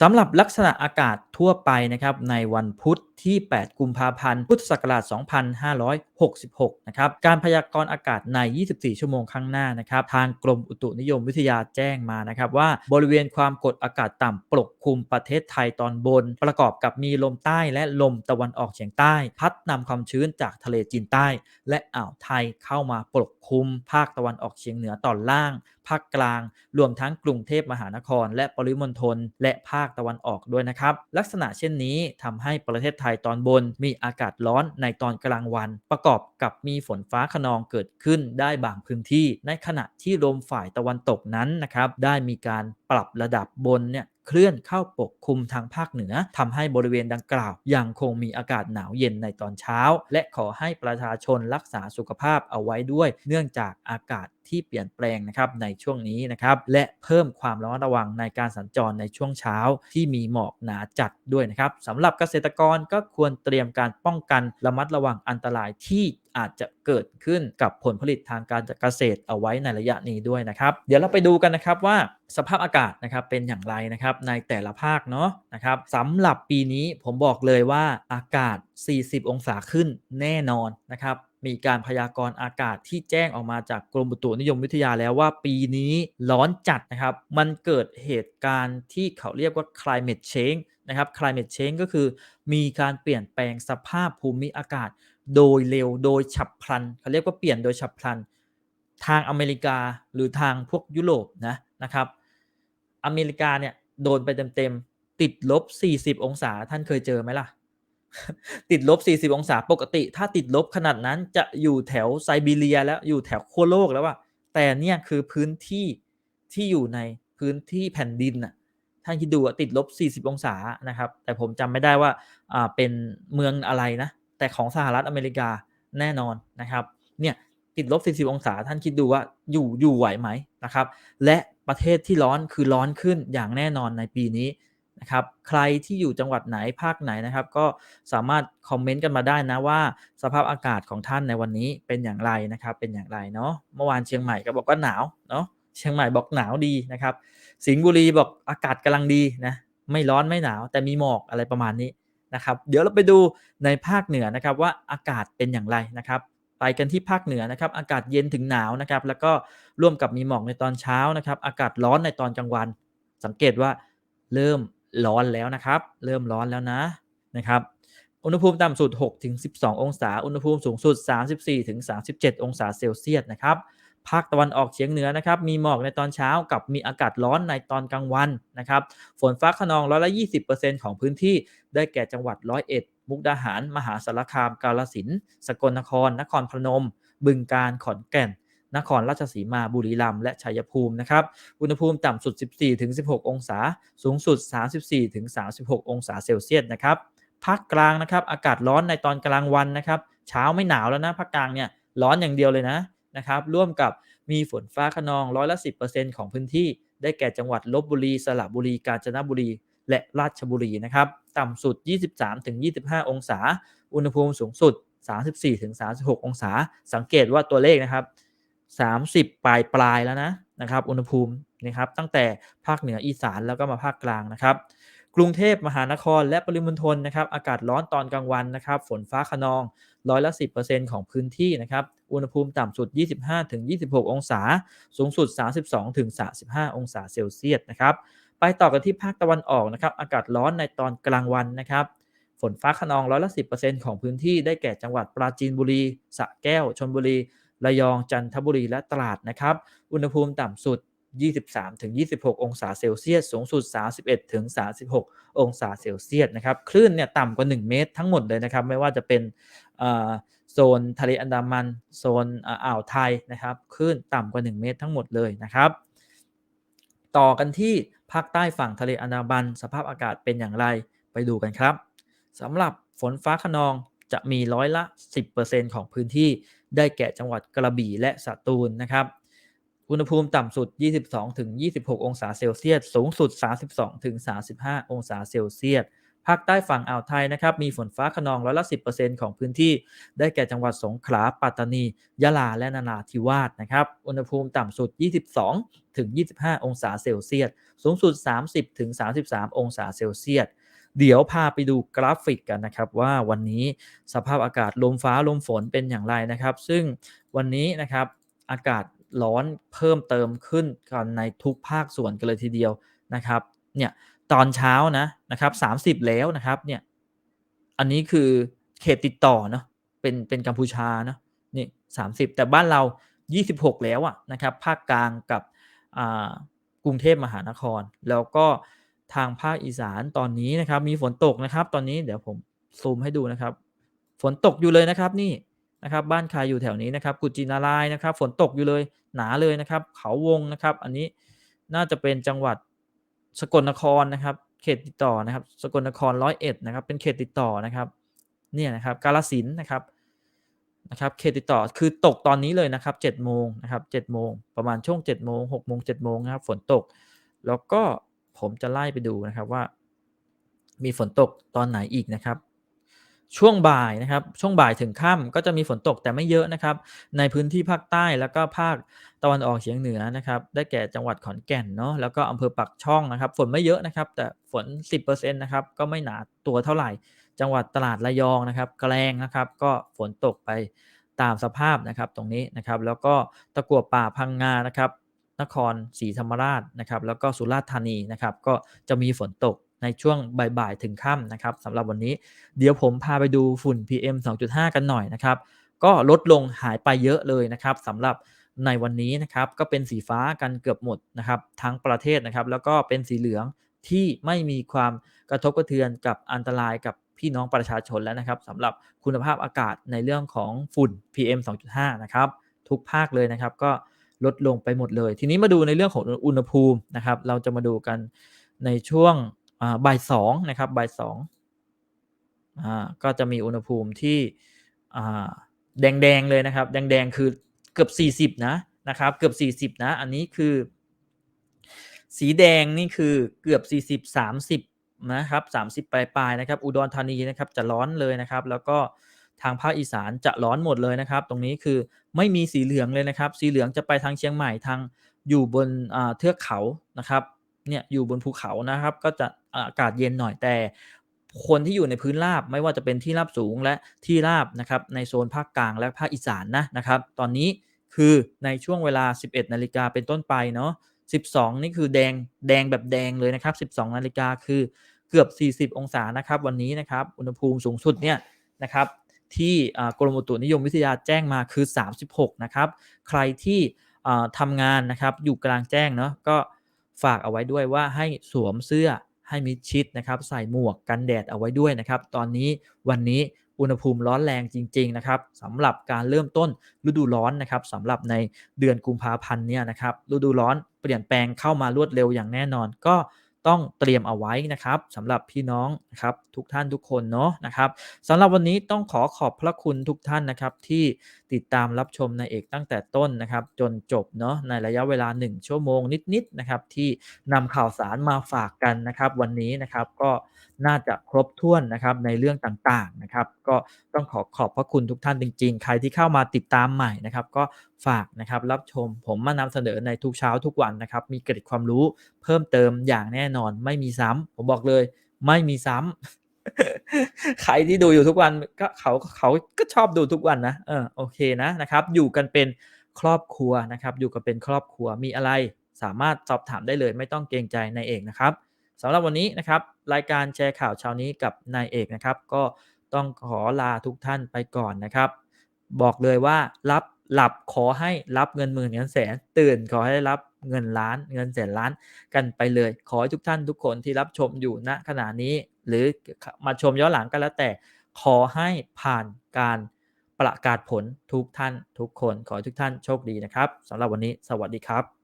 สำหรับลักษณะอากาศทั่วไปนะครับในวันพุธ ที่ 8 กุมภาพันธ์ พุทธศักราช 2566 นะครับ การพยากรณ์อากาศใน 24 ชั่วโมงข้างหน้านะครับ ทางกรมอุตุนิยมวิทยาแจ้งมานะครับว่าบริเวณความกดอากาศต่ำปกคลุมประเทศไทยตอนบน ประกอบกับมีลมใต้และลมตะวันออกเฉียงใต้ พัดนำความชื้นจากทะเลจีนใต้ และอ่าวไทยเข้ามาปกคลุม ภาคตะวันออกเฉียงเหนือตอนล่าง ภาคกลาง รวมทั้งกรุงเทพมหานคร และปริมณฑลและภาคตะวันออกด้วยนะครับ ลักษณะเช่นนี้ทำให้ประเทศไทยตอนบน มีอากาศร้อนในตอนกลางวัน ประกอบกับมีฝนฟ้าขนองเกิดขึ้นได้บางพื้นที่ ในขณะที่ลมฝ่ายตะวันตกนั้นนะครับได้มีการปรับระดับบนเนี่ยเคลื่อนเข้าปกคลุมทางภาคเหนือทำให้บริเวณดังกล่าวยังคงมีอากาศหนาวเย็นในตอนเช้า และขอให้ประชาชนรักษาสุขภาพเอาไว้ด้วย เนื่องจากอากาศที่เปลี่ยนแปลงนะครับในช่วงนี้นะครับและเพิ่มความระมัดระวังในการสัญจรในช่วงเช้าที่มีหมอกหนาจัดด้วยนะครับสำหรับเกษตรกรก็ควรเตรียมการป้องกันระมัดระวังอันตรายที่อาจจะเกิดขึ้นกับผลผลิตทางการเกษตรเอาไว้ในระยะนี้ด้วยนะครับ เดี๋ยวเราไปดูกันนะครับว่าสภาพอากาศนะครับเป็นอย่างไรนะครับในแต่ละภาคเนาะนะครับสำหรับปีนี้ผมบอกเลยว่าอากาศ 40 องศาขึ้นแน่นอนนะครับ มีการพยากรณ์อากาศที่แจ้งออกมาจากกรมอุตุนิยมวิทยาแล้วว่าปีนี้ร้อนจัดนะครับ มันเกิดเหตุการณ์ที่เขาเรียกว่า climate change นะครับ climate change ก็คือมีการเปลี่ยนแปลงสภาพภูมิอากาศ โดยเร็วโดยฉับพลัน เขาเรียกว่าเปลี่ยนโดยฉับพลัน ทางอเมริกาหรือทางพวกยุโรปนะนะครับ อเมริกาเนี่ยโดนไปเต็มๆติดลบ 40 องศาท่านเคยเจอไหมล่ะ ติดลบ 40 องศาปกติ ถ้าติดลบขนาดนั้นจะอยู่แถวไซบีเรียแล้วอยู่แถวขั้วโลกแล้วอะแต่เนี่ยคือพื้นที่ที่อยู่ในพื้นที่แผ่นดินอะท่านคิดดูติดลบ 40 องศานะครับ แต่ผมจำไม่ได้ว่าอ่าเป็นเมืองอะไรนะ แต่ของสหรัฐอเมริกาแน่นอนนะครับ เนี่ยติดลบ 40 องศา ท่านคิดดูว่าอยู่อยู่ไหวไหมนะครับ และประเทศที่ร้อนคือร้อนขึ้นอย่างแน่นอนในปีนี้ นะครับใครที่อยู่จังหวัดไหนภาคไหนนะครับ ก็สามารถคอมเมนต์กันมาได้นะว่าสภาพอากาศของท่านในวันนี้เป็นอย่างไรนะครับ เป็นอย่างไรเนาะเมื่อวานเชียงใหม่ก็บอกว่าหนาวเนาะเชียงใหม่บอกหนาวดีนะครับ สิงห์บุรีบอกอากาศกำลังดีนะไม่ร้อนไม่หนาว แต่มีหมอกอะไรประมาณนี้นะครับ เดี๋ยวเราไปดูในภาคเหนือนะครับว่าอากาศเป็นอย่างไรนะครับไปกันที่ภาคเหนือนะครับอากาศเย็นถึงหนาวนะครับแล้วก็ร่วมกับมีหมอกในตอนเช้านะครับ อากาศร้อนในตอนกลางวัน สังเกตว่าเริ่ม ร้อนแล้วนะครับ เริ่มร้อนแล้วนะนะครับอุณหภูมิต่ำสุด6ถึง12 องศา อุณหภูมิสูงสุด 34ถึง37 องศาเซลเซียสนะครับ ภาคตะวันออกเฉียงเหนือนะครับ มีหมอกในตอนเช้ากับมีอากาศร้อนในตอนกลางวันนะครับ ฝนฟ้าขนองร้อยละ20%ของพื้นที่ ได้แก่จังหวัดร้อยเอ็ด มุกดาหาร มหาสารคาม กาฬสินธุ์สกลนคร นครพนม บึงกาฬ ขอนแก่น นครราชสีมาบุรีรัมย์และชัยภูมินะครับ อุณหภูมิต่ำสุด 14-16 องศา สูงสุด 34-36 องศาเซลเซียสนะครับ ภาคกลางนะครับ อากาศร้อนในตอนกลางวันนะครับ เช้าไม่หนาวแล้วนะ ภาคกลางเนี่ยร้อนอย่างเดียวเลยนะนะครับ ร่วมกับมีฝนฟ้าขนองร้อยละ 10%ของพื้นที่ ได้แก่จังหวัดลบบุรี สระบุรี กาญจนบุรี และราชบุรีนะครับ ต่ำสุด 23-25 องศา อุณหภูมิสูงสุด 34-36 องศา สังเกตว่าตัวเลขนะครับ 30 ปลายปลายแล้วนะนะครับอุณหภูมินะครับตั้งแต่ภาคเหนืออีสานแล้วก็มาภาคกลางนะครับ กรุงเทพมหานครและปริมณฑลนะครับอากาศร้อนตอนกลางวันนะครับ ฝนฟ้าขนองร้อยละ 10%ของพื้นที่นะครับอุณหภูมิต่ำสุด 25-26 องศา สูงสุด 32-35 องศาเซลเซียสนะครับไปต่อกันที่ภาคตะวันออกนะครับอากาศร้อนในตอนกลางวันนะครับฝนฟ้าขนองร้อยละ 10%ของพื้นที่ได้แก่จังหวัดปราจีนบุรีสระแก้วชลบุรี ระยองจันทบุรีและตราดนะครับ อุณหภูมิต่ำสุด 23-26 องศาเซลเซียส สูงสุด 31-36 องศาเซลเซียสนะครับ คลื่นเนี่ยต่ำกว่า 1 เมตรทั้งหมดเลยนะครับ ไม่ว่าจะเป็นโซนทะเลอันดามัน โซนอ่าวไทยนะครับ คลื่นต่ำกว่า 1 เมตรทั้งหมดเลยนะครับ ต่อกันที่ภาคใต้ฝั่งทะเลอันดามันสภาพอากาศเป็นอย่างไรไปดูกันครับสำหรับฝนฟ้าขนองจะมีร้อยละ 10%ของพื้นที่ ได้แก่จังหวัดกระบี่และสตูลนะครับ อุณหภูมิต่ำสุด 22-26 องศาเซลเซียส สูงสุด 32-35 องศาเซลเซียส ภาคใต้ฝั่งอ่าวไทยนะครับ มีฝนฟ้าขนองร้อยละ 10%ของพื้นที่ ได้แก่จังหวัดสงขลา ปัตตานี ยะลา และนราธิวาสนะครับ อุณหภูมิต่ำสุด 22-25 องศาเซลเซียส สูงสุด 30-33 องศาเซลเซียส เดี๋ยวพาไปดูกราฟิกกันนะครับ ว่าวันนี้สภาพอากาศลมฟ้าลมฝนเป็นอย่างไรนะครับ ซึ่งวันนี้นะครับอากาศร้อนเพิ่มเติมขึ้นกันในทุกภาคส่วนกันเลยทีเดียวนะครับเนี่ยตอนเช้านะนะครับ30แล้วนะครับเนี่ยอันนี้คือเขตติดต่อเนาะเป็นเป็นกัมพูชาเนาะนี่30แต่บ้านเรา 26 แล้วอะนะครับภาคกลางกับกรุงเทพมหานคร แล้วก็ ทางภาคอีสานตอนนี้นะครับ มีฝนตกนะครับ ตอนนี้เดี๋ยวผมซูมให้ดูนะครับ ฝนตกอยู่เลยนะครับนี่นะครับ บ้านใครอยู่แถวนี้นะครับ กุจินารายนะครับ ฝนตกอยู่เลยหนาเลยนะครับ เขาวงนะครับ อันนี้น่าจะเป็นจังหวัดสกลนครนะครับ เขตติดต่อนะครับ สกลนครร้อยเอ็ดนะครับ เป็นเขตติดต่อนะครับ เนี่ยนะครับ กาลสินนะครับนะครับเขตติดต่อคือตกตอนนี้เลยนะครับ7จ็ดโมงนะครับเจ็ดโมงประมาณช่วง7จ็ดโมงหกโมงเจ็ดโมงนะครับฝนตก แล้วก็ ผมจะไล่ไปดูนะครับว่า มีฝนตกตอนไหนอีกนะครับ ช่วงบ่ายนะครับ ช่วงบ่ายถึงค่ำก็จะมีฝนตกแต่ไม่เยอะนะครับ ในพื้นที่ภาคใต้แล้วก็ภาคตะวันออกเฉียงเหนือนะครับ ได้แก่จังหวัดขอนแก่นเนาะแล้วก็อำเภอปักช่องนะครับ ฝนไม่เยอะนะครับ แต่ฝน 10%นะครับก็ไม่หนาตัวเท่าไหร่ จังหวัดตลาดระยองนะครับแกลงนะครับ ก็ฝนตกไปตามสภาพนะครับตรงนี้นะครับ แล้วก็ตะกัวป่าพังงานะครับ นครศรีธรรมราชนะครับแล้วก็สุราษฎร์ธานีนะครับก็จะมีฝนตกในช่วงบ่ายๆถึงค่ำนะครับสำหรับวันนี้เดี๋ยวผมพาไปดูฝุ่น PM 2.5 กันหน่อยนะครับก็ลดลงหายไปเยอะเลยนะครับสำหรับในวันนี้นะครับก็เป็นสีฟ้ากันเกือบหมดนะครับทั้งประเทศนะครับแล้วก็เป็นสีเหลืองที่ไม่มีความกระทบกระเทือนกับอันตรายกับพี่น้องประชาชนแล้วนะครับสำหรับคุณภาพอากาศในเรื่องของฝุ่น PM 2.5 นะครับทุกภาคเลยนะครับก็ ลดลงไปหมดเลย ทีนี้มาดูในเรื่องของอุณหภูมินะครับ เราจะมาดูกันในช่วงบ่ายสองนะครับบ่ายสองก็จะมีอุณหภูมิที่แดงๆเลยนะครับ แดงๆคือเกือบ 40 นะนะครับ เกือบ 40 นะ อันนี้คือ สีแดงนี่คือเกือบ 40 30 นะครับ 30 ปลายๆนะครับ อุดรธานีนะครับจะร้อนเลยนะครับ แล้วก็ ทางภาคอีสานจะร้อนหมดเลยนะครับ ตรงนี้คือไม่มีสีเหลืองเลยนะครับ สีเหลืองจะไปทางเชียงใหม่ทางอยู่บนเทือกเขานะครับเนี่ยอยู่บนภูเขานะครับ ก็จะอากาศเย็นหน่อยแต่คนที่อยู่ในพื้นราบไม่ว่าจะเป็นที่ราบสูงและที่ราบนะครับในโซนภาคกลางและภาคอีสานนะนะครับ ตอนนี้คือในช่วงเวลา 11 นาฬิกาเป็นต้นไปเนาะ12 นี่คือแดงแดงแบบแดงเลยนะครับ 12 นาฬิกาคือเกือบ 40 องศานะครับ วันนี้นะครับ อุณหภูมิสูงสุดเนี่ยนะครับ ที่กรมอุตุนิยมวิทยาแจ้งมาคือ 36 นะครับ ใครที่ทำงานนะครับอยู่กลางแจ้งเนาะก็ฝากเอาไว้ด้วยว่าให้สวมเสื้อให้มิดชิดนะครับ ใส่หมวกกันแดดเอาไว้ด้วยนะครับ ตอนนี้วันนี้อุณหภูมิร้อนแรงจริง ๆ นะครับสำหรับการเริ่มต้นฤดูร้อนนะครับสำหรับในเดือนกุมภาพันธ์เนี่ยนะครับฤดูร้อนเปลี่ยนแปลงเข้ามารวดเร็วอย่างแน่นอน ก็ ต้องเตรียมเอาไว้นะครับสำหรับพี่น้องนะครับทุกท่านทุกคนเนาะนะครับสำหรับวันนี้ต้องขอขอบพระคุณทุกท่านนะครับที่ติดตามรับชมนายเอกตั้งแต่ต้นนะครับจนจบเนาะในระยะเวลา 1 ชั่วโมงนิดๆนะครับที่นำข่าวสารมาฝากกันนะครับวันนี้นะครับก็น่าจะครบถ้วนนะครับในเรื่องต่างๆนะครับก็ต้องขอขอบพระคุณทุกท่านจริง ๆ ใครที่เข้ามาติดตามใหม่นะครับก็ ฝากนะครับรับชมผมมานำเสนอในทุกเช้าทุกวันนะครับ มีเกร็ดความรู้เพิ่มเติมอย่างแน่นอน ไม่มีซ้ำผมบอกเลยไม่มีซ้ำใครที่ดูอยู่ทุกวันก็เขาเขาก็ชอบดูทุกวันนะเออโอเคนะนะครับ อยู่กันเป็นครอบครัวนะครับ อยู่กันเป็นครอบครัวมีอะไรสามารถสอบถามได้เลยไม่ต้องเกรงใจนายเอกนะครับสำหรับวันนี้นะครับรายการแชร์ข่าวเช้านี้กับนายเอกนะครับ ก็ต้องขอลาทุกท่านไปก่อนนะครับ บอกเลยว่ารับ หลับขอให้รับเงินหมื่นเงินแสน ตื่นขอให้รับเงินล้าน เงินแสนล้านกันไปเลย ขอให้ทุกท่านทุกคนที่รับชมอยู่ณขณะนี้ หรือมาชมย้อนหลังก็แล้วแต่ ขอให้ผ่านการประกาศผลทุกท่านทุกคน ขอให้ทุกท่านโชคดีนะครับสำหรับวันนี้สวัสดีครับ